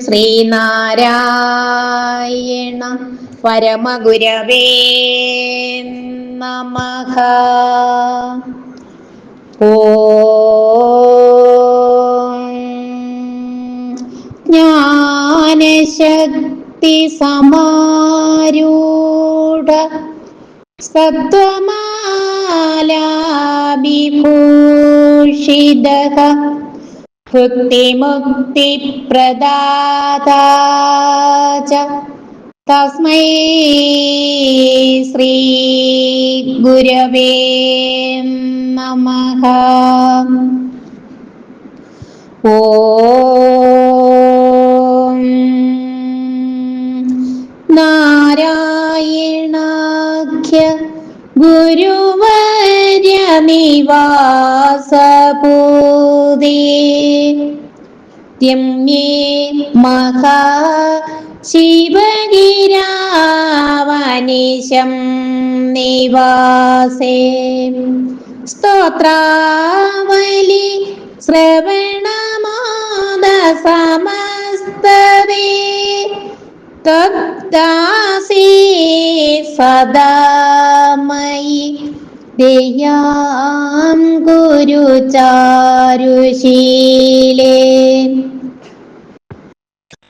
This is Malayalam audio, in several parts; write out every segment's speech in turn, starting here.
ശ്രീനാരായണ പരമഗുരവേ നമ. ഓം ജ്ഞാനശക്തി സമാരൂഢ സത്വമാലാഭിഭൂഷിതഃ. ഭുക്തിമുക്തിപ്രദാതാ च ഗുരവേ നമഃ. ഓം നാരായണാഖ്യ ഗുരുവര്യ നിവാസപൂതേ രമ്യേ മഹാ ശിവഗിരാവനിശം നിവാസേ. സ്തോത്രാവലി ശ്രവണമോദ സമസ്തവേ സദാ സദാമയി ദയാം ഗുരുചാരുശീലേ.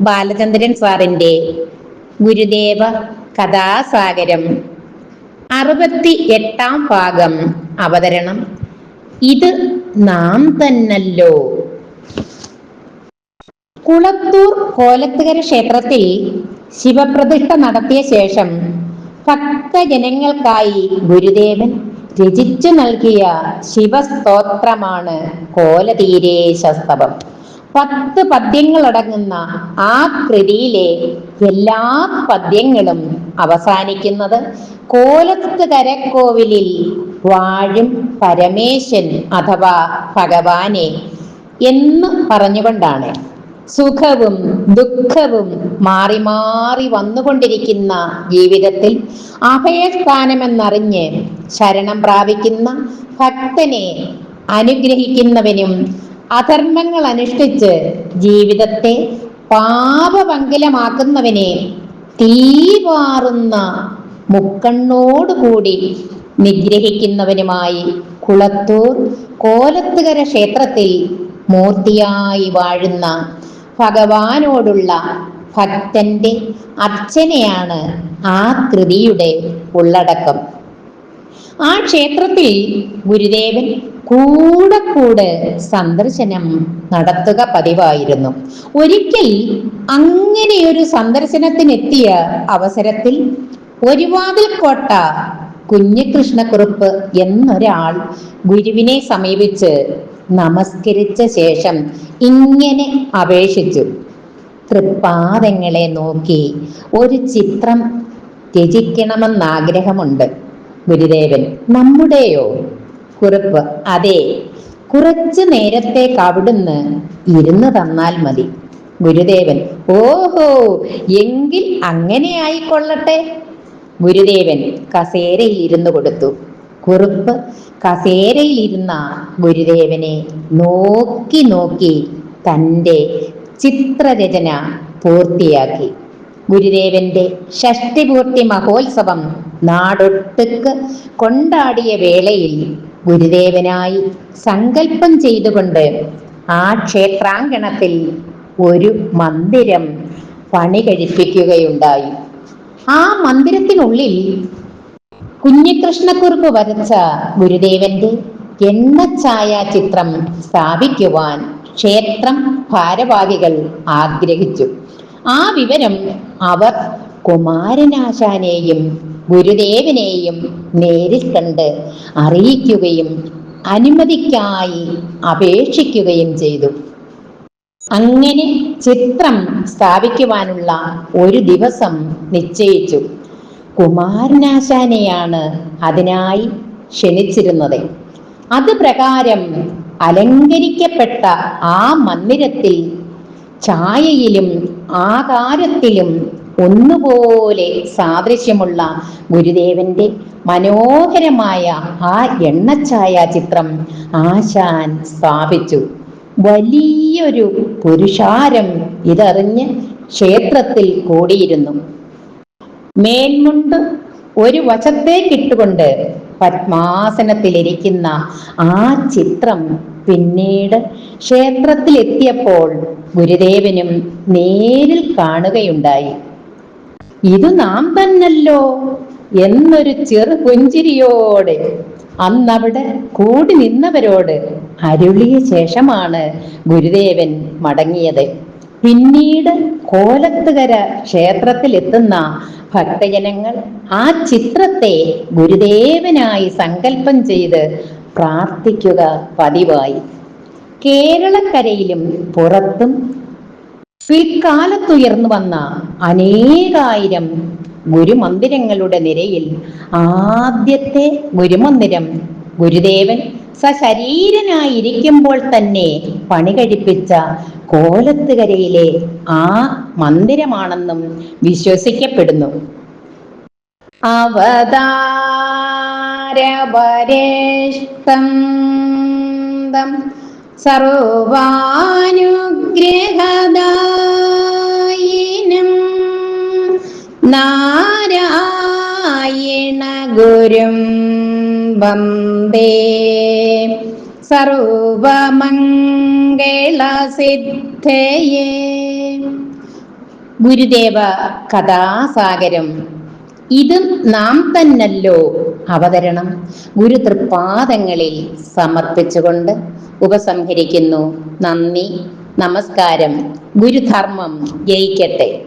ബാലചന്ദ്രൻ സാറിന്റെ ഗുരുദേവ കഥാസാഗരം അറുപത്തി എട്ടാം ഭാഗം അവതരണം. ഇത് നാം തന്നല്ലോ. കുളത്തൂർ കോലത്തുകര ക്ഷേത്രത്തിൽ ശിവപ്രതിഷ്ഠ നടത്തിയ ശേഷം ഭക്തജനങ്ങൾക്കായി ഗുരുദേവൻ രചിച്ചു നൽകിയ ശിവസ്തോത്രമാണ് കോലതീരേശസ്തവം പത്ത് പദ്യങ്ങളടങ്ങുന്ന ആ കൃതിയിലെ എല്ലാ പദ്യങ്ങളും അവസാനിക്കുന്നത് കോലത്ത് കരക്കോവിലിൽ വാഴും പരമേശൻ അഥവാ ഭഗവാനെ എന്ന് പറഞ്ഞുകൊണ്ടാണ്. സുഖവും ദുഃഖവും മാറി മാറി വന്നുകൊണ്ടിരിക്കുന്ന ജീവിതത്തിൽ അഭയസ്ഥാനമെന്നറിഞ്ഞ് ശരണം പ്രാപിക്കുന്ന ഭക്തനെ അനുഗ്രഹിക്കുന്നവനും അധർമ്മങ്ങൾ അനുഷ്ഠിച്ച് ജീവിതത്തെ പാപമംഗലമാക്കുന്നവനെ തീവാറുന്ന മുക്കണ്ണോടുകൂടി നിഗ്രഹിക്കുന്നവനുമായി കുളത്തൂർ കോലത്തുകര ക്ഷേത്രത്തിൽ മൂർത്തിയായി വാഴുന്ന ഭഗവാനോടുള്ള ഭക്തന്റെ അർച്ചനയാണ് ആ കൃതിയുടെ ഉള്ളടക്കം. ആ ക്ഷേത്രത്തിൽ ഗുരുദേവൻ കൂടെ കൂടെ സന്ദർശനം നടത്തുക പതിവായിരുന്നു. ഒരിക്കൽ അങ്ങനെയൊരു സന്ദർശനത്തിനെത്തിയ അവസരത്തിൽ ഒരുവാതിൽ കോട്ട കുഞ്ഞികൃഷ്ണക്കുറുപ്പ് എന്നൊരാൾ ഗുരുവിനെ സമീപിച്ച് നമസ്കരിച്ച ശേഷം ഇങ്ങനെ അപേക്ഷിച്ചു. തൃപ്പാദങ്ങളെ നോക്കി ഒരു ചിത്രം രചിക്കണമെന്നാഗ്രഹമുണ്ട്. ഗുരുദേവൻ നമ്മുടെയോ? കുറിപ്പ് അതെ. കുറച്ചു നേരത്തേക്ക് അവിടുന്ന് ഇരുന്ന് തന്നാൽ മതി. ഗുരുദേവൻ ഓഹോ എങ്കിൽ അങ്ങനെ ആയിക്കൊള്ളട്ടെ? ഗുരുദേവൻ കസേരയിൽ ഇരുന്നു കൊടുത്തു. കുറുപ്പ് കസേരയിൽ ഇരുന്ന ഗുരുദേവനെ നോക്കി നോക്കി തന്റെ ചിത്രരചന പൂർത്തിയാക്കി. ഗുരുദേവന്റെ ഷഷ്ടിപൂർത്തി മഹോത്സവം നാടൊട്ടുക്ക് കൊണ്ടാടിയ വേളയിൽ ഗുരുദേവനായി സങ്കല്പം ചെയ്തുകൊണ്ട് ആ ക്ഷേത്രാങ്കണത്തിൽ ഒരു മന്ദിരം പണി കഴിപ്പിക്കുകയുണ്ടായി ആ മന്ദിരത്തിനുള്ളിൽ കുഞ്ഞികൃഷ്ണക്കുറുപ്പ് വരച്ച ഗുരുദേവന്റെ എണ്ണച്ചായ ചിത്രം സ്ഥാപിക്കുവാൻ ക്ഷേത്രം ഭാരവാഹികൾ ആഗ്രഹിച്ചു. ആ വിവരം അവർ കുമാരനാശാനെയും ഗുരുദേവനെയും നേരിൽ കണ്ട് അറിയിക്കുകയും അനുമതിക്കായി അപേക്ഷിക്കുകയും ചെയ്തു. അങ്ങനെ ചിത്രം സ്ഥാപിക്കുവാനുള്ള ഒരു ദിവസം നിശ്ചയിച്ചു. കുമാരനാശാനെയാണ് അതിനായി ക്ഷണിച്ചിരുന്നത്. അത് പ്രകാരം അലങ്കരിക്കപ്പെട്ട ആ മന്ദിരത്തിൽ ഛായയിലും ആകാരത്തിലും ഒന്നുപോലെ സാദൃശ്യമുള്ള ഗുരുദേവന്റെ മനോഹരമായ ആ എണ്ണച്ചായ ചിത്രം ആശാൻ സ്ഥാപിച്ചു. വലിയൊരു പുരുഷാരം ഇതറിഞ്ഞ് ക്ഷേത്രത്തിൽ കൂടിയിരുന്നു. മേൽമുണ്ട് ഒരു വശത്തേക്കിട്ടുകൊണ്ട് പത്മാസനത്തിലിരിക്കുന്ന ആ ചിത്രം പിന്നീട് ക്ഷേത്രത്തിൽ എത്തിയപ്പോൾ ഗുരുദേവനും നേരിൽ കാണുകയുണ്ടായി. ഇത് നാം തന്നല്ലോ എന്നൊരു ചെറു പുഞ്ചിരിയോടെ അന്നവിടെ കൂടി നിന്നവരോട് അരുളിയ ശേഷമാണ് ഗുരുദേവൻ മടങ്ങിയത്. പിന്നീട് കോലത്തുകര ക്ഷേത്രത്തിൽ എത്തുന്ന ഭക്തജനങ്ങൾ ആ ചിത്രത്തെ ഗുരുദേവനായി സങ്കല്പം ചെയ്ത് പ്രാർത്ഥിക്കുക പതിവായി. കേരളക്കരയിലും പുറത്തും പിൽക്കാലത്തുയർന്നു വന്ന അനേകായിരം ഗുരുമന്ദിരങ്ങളുടെ നിരയിൽ ആദ്യത്തെ ഗുരുമന്ദിരം ഗുരുദേവൻ സശരീരനായിരിക്കുമ്പോൾ തന്നെ പണി കഴിപ്പിച്ച കോലത്തുകരയിലെ ആ മന്ദിരമാണെന്നും വിശ്വസിക്കപ്പെടുന്നു. അവതാരപരേഷ്ടം സർവാനുഗ്രഹദായിനം നാരായണ ഗുരും വന്ദേ. സർവമംഗളസിദ്ധയേ. ഗുരുദേവ കഥാസാഗരം. ഇത് നാം തന്നല്ലോ അവതരണം. ഗുരു തൃപ്പാദങ്ങളിൽ സമർപ്പിച്ചുകൊണ്ട് ഉപസംഹരിക്കുന്നു. നന്ദി നമസ്കാരം. ഗുരുധർമ്മം ജയിക്കട്ടെ.